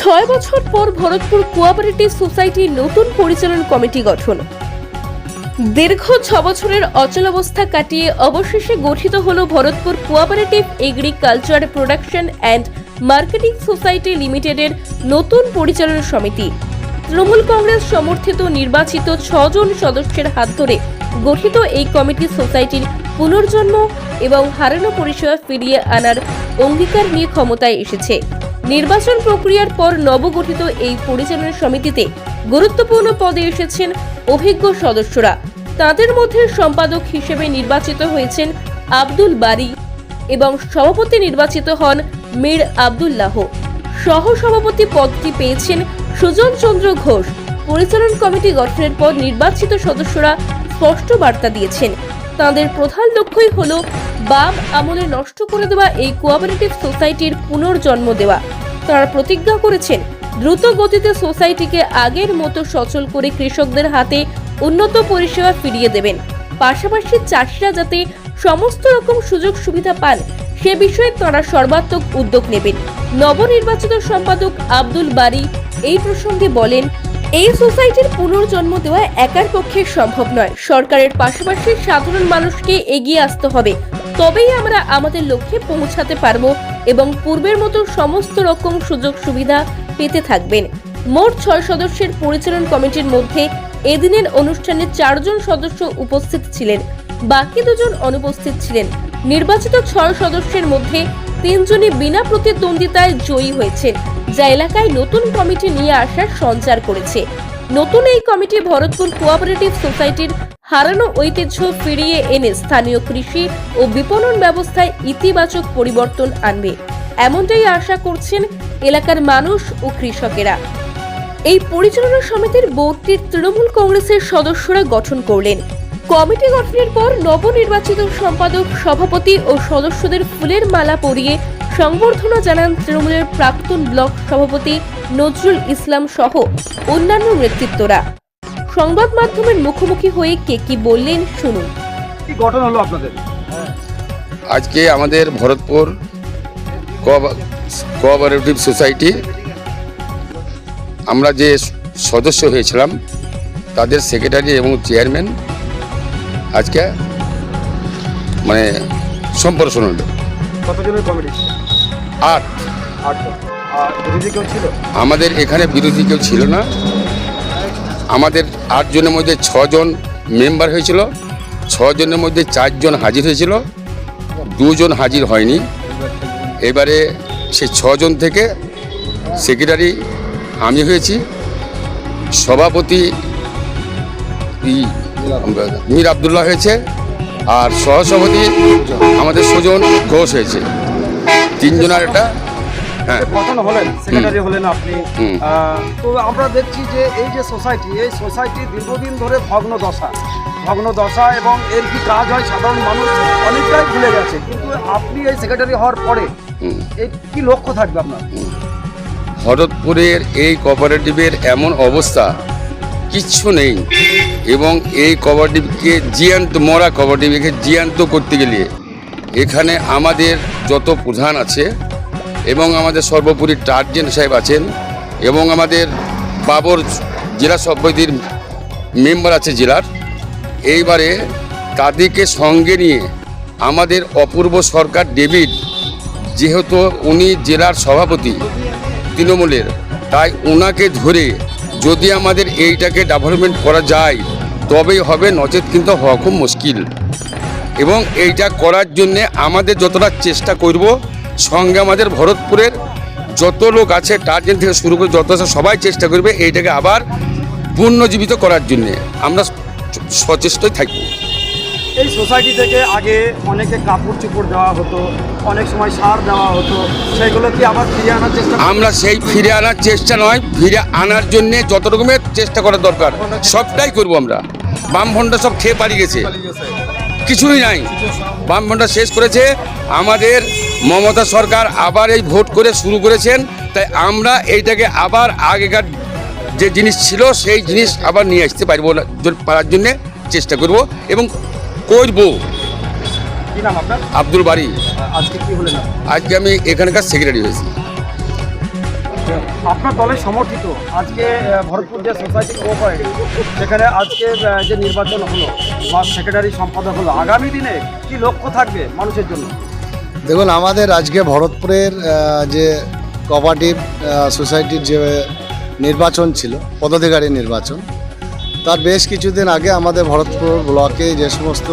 ছয় বছর পর ভরতপুর কোঅপারেটিভ সোসাইটির নতুন পরিচালন কমিটি গঠন। দীর্ঘ ছ বছরের অচলাবস্থা কাটিয়ে অবশেষে গঠিত হল Bharatpur cooperative agriculture production and marketing society লিমিটেডের নতুন পরিচালনা সমিতি। তৃণমূল কংগ্রেস সমর্থিত নির্বাচিত ছজন সদস্যের হাত ধরে গঠিত এই কমিটি সোসাইটির পুনর্জন্ম এবং হারানো পরিষেবা ফিরিয়ে আনার অঙ্গীকার নিয়ে ক্ষমতায় এসেছে। নির্বাচন প্রক্রিয়ার পর নবগঠিত এই পরিচালনা সমিতিতে গুরুত্বপূর্ণ পদে এসেছেন অভিজ্ঞ সদস্যরা। তাদের মধ্যে সম্পাদক হিসেবে নির্বাচিত হয়েছেন আব্দুল বারি এবং সভাপতি নির্বাচিত হন মীর আব্দুল্লাহ। সহ সভাপতি পদটি পেয়েছেন সুজন চন্দ্র ঘোষ। পরিচালন কমিটি গঠনের পর নির্বাচিত সদস্যরা স্পষ্ট বার্তা দিয়েছেন। তাদের প্রধান লক্ষ্যই হল বাম আমলে নষ্ট করে দেওয়া এই কোঅপারেটিভ সোসাইটির পুনর্জন্ম দেওয়া। তারা প্রতিজ্ঞা করেছেন, দ্রুত গতিতে সোসাইটিকে আগের মতো সচল করে কৃষকদের হাতে উন্নত পরিষেবা ফিরিয়ে দেবেন। পাশাপাশি চাষিরা যাতে সমস্ত রকম সুযোগ সুবিধা পান, সে বিষয়ে তাঁরা সর্বাত্মক উদ্যোগ নেবেন। নবনির্বাচিত সম্পাদক আব্দুল বারি এই প্রসঙ্গে বলেন, এই সোসাইটির পুনর্জন্ম দেওয়া একার পক্ষে সম্ভব নয়। সরকারের পাশাপাশি সাধারণ মানুষকে এগিয়ে আসতে হবে। তবেই আমরা আমাদের লক্ষ্যে পৌঁছাতে পারব এবং পূর্বের মতো সমস্ত রকম সুযোগ সুবিধা পেতে থাকবেন। মোট ছয় সদস্যের পরিচালন কমিটির মধ্যে এদিনের অনুষ্ঠানে চারজন সদস্য উপস্থিত ছিলেন। বাকি দুজন অনুপস্থিত ছিলেন। নির্বাচিত ছয় সদস্যের মধ্যে তিনজনই বিনা প্রতিদ্বন্দ্বিতায় জয়ী হয়েছেন, যা এলাকায় নতুন কমিটি নিয়ে আসার সঞ্চার করেছে। নতুন এই কমিটি ভরতপুর কোঅপারেটিভ সোসাইটির হারানো ঐতিহ্য ফিরিয়ে এনে স্থানীয় কৃষি ও বিপণন ব্যবস্থায় ইতিবাচক পরিবর্তন আনবে। এমনটাই আশা করছেন এলাকার মানুষ ও কৃষকেরা। এই পরিচালনা সমিতির বোর্ডটির তৃণমূল কংগ্রেসের সদস্যরা গঠন করলেন। কমিটি গঠনের পর নবনির্বাচিত সম্পাদক, সভাপতি ও সদস্যদের ফুলের মালা পরিয়ে সংবর্ধনা জানান তৃণমূলের প্রাক্তন ব্লক সভাপতি নজরুল ইসলাম সহ অন্যান্য নেতৃত্বরা। সংবাদ মাধ্যমের মুখোমুখি হয়ে কে কি বললেন শুনুন। কি গঠন হলো আপনাদের? আজকে আমাদের ভরতপুর কোঅপারেটিভ সোসাইটি আমরা যে সদস্য হয়েছিলাম তাদের সেক্রেটারি এবং চেয়ারম্যান আজকে মানে সম্প্রসারণ হলো। কতজনের কমিটি আট। আটজন আর বিরোধী কেউ ছিল? আমাদের এখানে বিরোধী কেউ ছিল না। আমাদের আটজনের মধ্যে ছজন মেম্বার হয়েছিল, ছজনের মধ্যে চারজন হাজির হয়েছিল, দুজন হাজির হয়নি। এবারে সে ছজন থেকে সেক্রেটারি আমি হয়েছি। সভাপতি মীর আবদুল্লাহ হয়েছে আর সহসভাপতি আমাদের সুজন ঘোষ হয়েছে। তিনজনের একটা হ্যাঁ। গঠন হলেন সেক্রেটারি হলেন আপনি। তো আমরা দেখছি যে এই যে সোসাইটি এই সোসাইটি দীর্ঘদিন ধরে ভগ্ন দশা। ভগ্ন দশা এবং এর কি কাজ হয় সাধারণ মানুষ অনেকটাই ভুলে গেছে। কিন্তু আপনি এই সেক্রেটারি হওয়ার পরে। এই কি লক্ষ্য থাকবে আপনার? ভরতপুরের এই কোঅপারেটিভের এমন অবস্থা কিচ্ছু নেই। এবং এই কোঅপারেটিভকে জিয়ান্ত মরা কোঅপারেটিভকে জিয়ান্ত করতে গেলে এখানে আমাদের যত প্রধান আছে এবং আমাদের সর্বোপরি টার্জেন সাহেব আছেন এবং আমাদের বাবর জেলা সভাপতির মেম্বার আছে জেলার। এইবারে তাদেরকে সঙ্গে নিয়ে আমাদের অপূর্ব সরকার ডেভিড, যেহেতু উনি জেলার সভাপতি তৃণমূলের, তাই ওনাকে ধরে যদি আমাদের এইটাকে ডেভেলপমেন্ট করা যায়, তবেই হবে নচেত কিন্তু হওয়া খুব মুশকিল। এবং এইটা করার জন্যে আমাদের যতটা চেষ্টা করব সঙ্গে আমাদের ভরতপুরের যত লোক আছে টার্জেন থেকে শুরু করে যত আছে সবাই চেষ্টা করবে এইটাকে আবার পুনর্জীবিত করার জন্যে। আমরা সচেষ্টই থাকব। এই সোসাইটি থেকে আগে অনেকে কাপড় চোপড় দেওয়া হতো অনেক সময় সার দেওয়া হতো সেগুলো কি আবার ফিরে আনার চেষ্টা আমরা সেই ফিরে আনার চেষ্টা নয় ফিরে আনার জন্য যত রকমের চেষ্টা করা দরকার সবটাই করব আমরা। বামফ্রন্টটা সব খেয়ে পালিয়ে গেছে। কিছুই নাই। বামফ্রন্টটা শেষ করেছে। আমাদের মমতা সরকার আবার এই ভোট করে শুরু করেছেন। তাই আমরা এইটাকে আবার আগেকার যে জিনিস ছিল সেই জিনিস আবার নিয়ে আসতে পারব না পারার জন্যে চেষ্টা করব এবং করব। আব্দুল বাড়ি? আজকে আমি এখানকার সেক্রেটারি হয়েছি। আপনার দলের সমর্থিত আজকে ভরতপুর যে সোসাইটি কোঅপারেটিভ সেখানে আজকে যে নির্বাচন হলো বা সেক্রেটারি সম্পাদক হলো, আগামী দিনে কি লক্ষ্য থাকবে মানুষের জন্য? দেখুন, আমাদের আজকে ভরতপুরের যে কোঅপারেটিভ সোসাইটির যে নির্বাচন ছিল, পদাধিকারী নির্বাচন, তার বেশ কিছুদিন আগে আমাদের ভরতপুর ব্লকে যে সমস্ত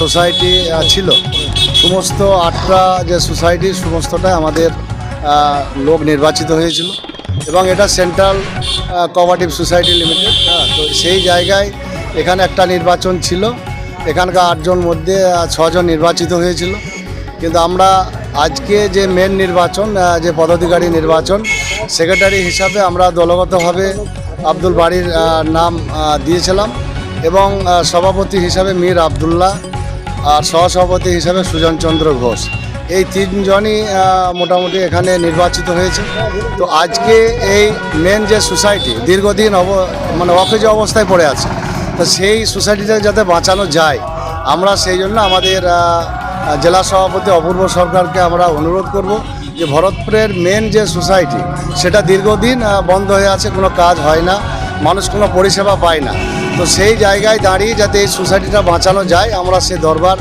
সোসাইটি ছিল, সমস্ত আটটা যে সোসাইটি সমস্তটাই আমাদের লোক নির্বাচিত হয়েছিল এবং এটা সেন্ট্রাল কোঅপারেটিভ সোসাইটি লিমিটেড হ্যাঁ তো সেই জায়গায় এখানে একটা নির্বাচন ছিল। এখানকার আটজন মধ্যে ছজন নির্বাচিত হয়েছিল। কিন্তু আমরা আজকে যে মেন নির্বাচন যে পদাধিকারী নির্বাচন সেক্রেটারি হিসাবে আমরা দলগতভাবে আব্দুল বাড়ির নাম দিয়েছিলাম এবং সভাপতি হিসাবে মীর আবদুল্লাহ আর সহসভাপতি হিসাবে সুজন চন্দ্র ঘোষ। এই তিনজনই মোটামুটি এখানে নির্বাচিত হয়েছে। তো আজকে এই মেন যে সোসাইটি দীর্ঘদিন অব মানে অকেজ অবস্থায় পড়ে আছে, তো সেই সোসাইটিটা যাতে বাঁচানো যায়, আমরা সেই জন্য আমাদের জেলা সভাপতি অপূর্ব সরকারকে আমরা অনুরোধ করব যে ভরতপুরের মেন যে সোসাইটি সেটা দীর্ঘদিন বন্ধ হয়ে আছে, কোনো কাজ হয় না, মানুষ কোনো পরিষেবা পায় না। তো সেই জায়গায় দাঁড়িয়ে যাতে এই সোসাইটিটা বাঁচানো যায়, আমরা সে দরবার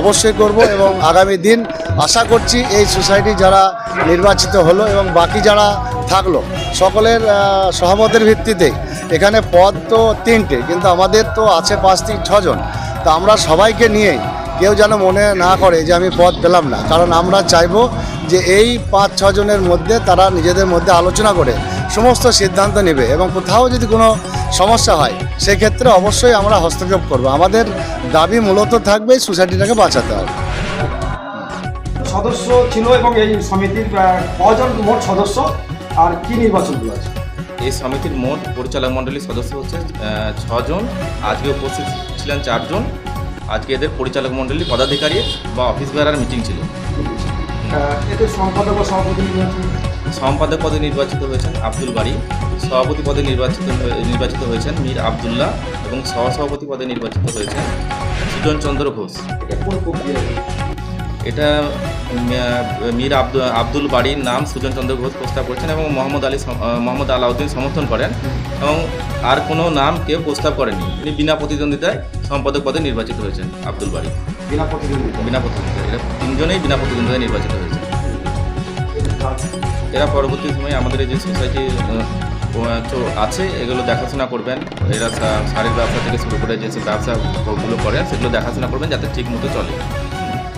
অবশ্যই করব এবং আগামী দিন আশা করছি এই সোসাইটি যারা নির্বাচিত হলো এবং বাকি যারা থাকল, সকলের সহমতের ভিত্তিতে এখানে পদ তো তিনটে, কিন্তু আমাদের তো আছে পাঁচ থেকে ছজন। তা আমরা সবাইকে নিয়েই কেউ যেন মনে না করে যে আমি পদ পেলাম না। কারণ আমরা চাইব যে এই পাঁচ, ছজনের মধ্যে তারা নিজেদের মধ্যে আলোচনা করে, সমস্ত সিদ্ধান্ত নেবে এবং কোথাও যদি কোনো সমস্যা হয়, সেক্ষেত্রে অবশ্যই আমরা হস্তক্ষেপ করব। আমাদের দাবি মূলত থাকবে সোসাইটিটাকে বাঁচাতে হবে। সদস্য ছিল এবং এই সমিতির কজন মোট সদস্য আর কি নির্বাচনগুলো আছে এই সমিতির মোট পরিচালক মণ্ডলীর সদস্য হচ্ছে ছজন। আজকে উপস্থিত ছিলেন চারজন। আজকে এদের পরিচালক মণ্ডলী পদাধিকারী বা অফিস বেয়ারার মিটিং ছিল। এতে সম্পাদক সভাপতি সম্পাদক পদে নির্বাচিত হয়েছেন আব্দুল বাড়ি সভাপতি পদে নির্বাচিত নির্বাচিত হয়েছেন মীর আবদুল্লাহ এবং সহসভাপতি পদে নির্বাচিত হয়েছেন সুজন চন্দ্র ঘোষ। এটা মীর আব্দুল আব্দুল বাড়ির নাম সুজন চন্দ্র ঘোষ প্রস্তাব করেছেন এবং মোহাম্মদ আলী মোহাম্মদ আলাউদ্দিন সমর্থন করেন এবং আর কোনো নাম কেউ প্রস্তাব করেনি। তিনি বিনা প্রতিদ্বন্দ্বিতায় সম্পাদক পদে নির্বাচিত হয়েছেন আব্দুল বাড়ি। বিনা প্রতিদ্বন্দ্বিতা বিনা প্রতিদ্বন্দ্বিতা এরা তিনজনেই বিনা প্রতিদ্বন্দ্বিতায় নির্বাচিত হয়েছে। এরা পরবর্তী সময়ে আমাদের এই যে সোসাইটি আছে এগুলো দেখাশোনা করবেন। এরা শাড়ির ব্যবসা থেকে শুরু করে যে ব্যবসাগুলো করেন সেগুলো দেখাশোনা করবেন যাতে ঠিক মতো চলে।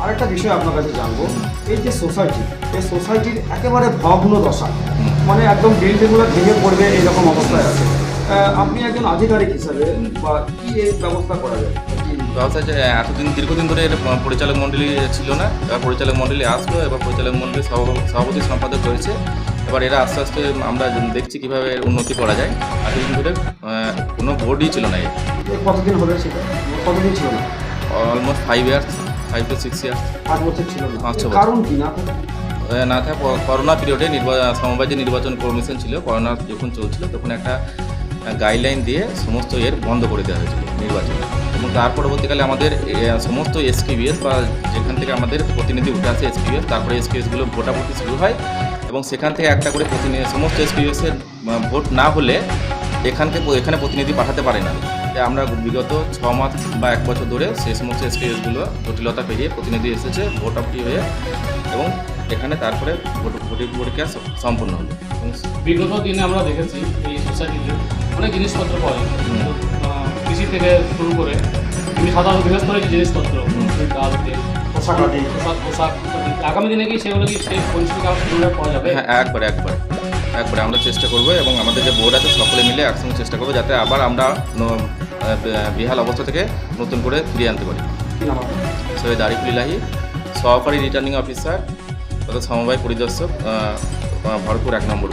আরেকটা বিষয় আপনার কাছে জানব। এই যে সোসাইটি এই সোসাইটির একেবারে ভগ্ন দশা মানে একদম বিল্ডিংগুলো ভেঙে পড়বে এইরকম অবস্থায় আছে। আপনি একজন আধিকারিক হিসাবে বা কি এই ব্যবস্থা করা যায়? যে এতদিন দীর্ঘদিন ধরে এর পরিচালক মণ্ডলী ছিল না। এবার পরিচালক মণ্ডলী আসলো এবার পরিচালক মণ্ডলী সভাপ- সভাপতি সম্পাদক হয়েছে এবার এরা আস্তে আস্তে আমরা দেখছি কীভাবে উন্নতি করা যায়। এতদিন ধরে কোনো বোর্ডই ছিল না এর। কতদিন সেটা? কতদিন ছিল না? Almost five years five to six years পাঁচ বছর ছিল না। পাঁচ বছর। কারণ কি না না থাকে করোনা পিরিয়ডে নির্বাচন সমবায় যে নির্বাচন কমিশন ছিল করোনা যখন চলছিল তখন একটা গাইডলাইন দিয়ে সমস্ত এর বন্ধ করে দেওয়া হয়েছিল নির্বাচন। এবং তার পরবর্তীকালে আমাদের সমস্ত এসকিবিএস বা যেখান থেকে আমাদের প্রতিনিধি উঠে আসে এসকিবিএস তারপরে এসকিবিএসগুলো ভোটাভুটি শুরু হয় এবং সেখান থেকে একটা করে প্রতিনিধি সমস্ত এসকিবিএসের ভোট না হলে এখানকে এখানে প্রতিনিধি পাঠাতে পারে না। আমরা বিগত ছ মাস বা এক বছর ধরে সেই সমস্ত এসপিএসগুলো জটিলতা পেরিয়ে প্রতিনিধি এসেছে ভোট ভোটাভুটি হয়ে এবং এখানে তারপরে ভোট ভোটের পরীক্ষা সম্পূর্ণ হলো বিগত দিনে আমরা দেখেছি এই সোসাইটিতে অনেক জিনিসপত্র পাওয়া যায়। কৃষি থেকে শুরু করে সাধারণ গৃহস্থলের যে জিনিসপত্র ডাল তেল পোশাক পোশাক পোশাক আগামী দিনে কি সেগুলো কি সেই পরিস্থিতি পাওয়া যাবে? হ্যাঁ একবার একবার একবারে আমরা চেষ্টা করব এবং আমাদের যে বোর্ড আছে সকলে মিলে একসঙ্গে চেষ্টা করব যাতে আবার আমরা বেহাল অবস্থা থেকে নতুন করে ফিরিয়ে আনতে পারি। সৈয়দ আরিফুল ইলাহি, সহকারী রিটার্নিং অফিসার তথা সমবায় পরিদর্শক ভরপুর এক নম্বর